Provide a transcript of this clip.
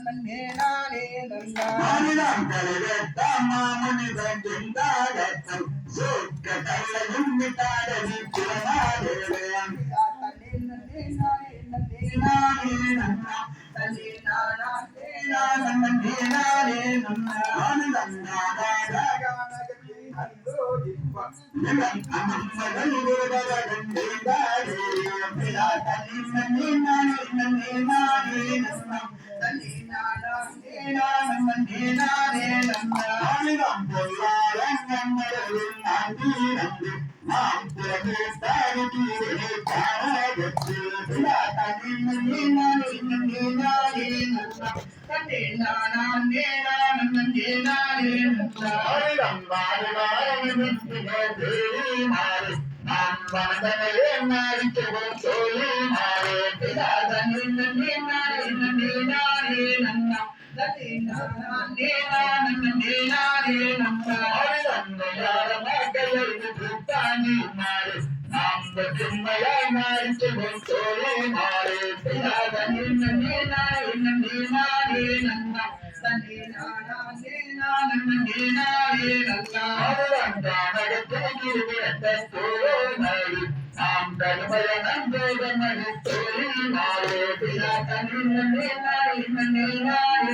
தூர தூர கூறுகட்டும் புதியீடாது இளவே கம்பன காம்பச்சிகளே வந்தீடாது மாநிலம் காணகத்தில் வாழும் கண்ணெல்லாம் நம்பி நாம் பசகதை சொல்லுகிறேன் கேளுங்களே மாநிலம் கருகத்தாம் மாமுனிதன் செந்தாகத்தம் சூக்க கல்லையும் விட்டாரதி புறநாடேன் ஆயிரம் வாரு வாரம் மாறு நாம் வந்தனையே மாறிக்கிறோம் சொல்லி மாறு ஆயிரம் யார மக்களுக்கு புத்தாணி மாறு മാറി നാം വസനയെ മാറി ചൊല്ലി മാറി പിതാ തന്നെ நாம் தருமய நம்போதமது சொல்லி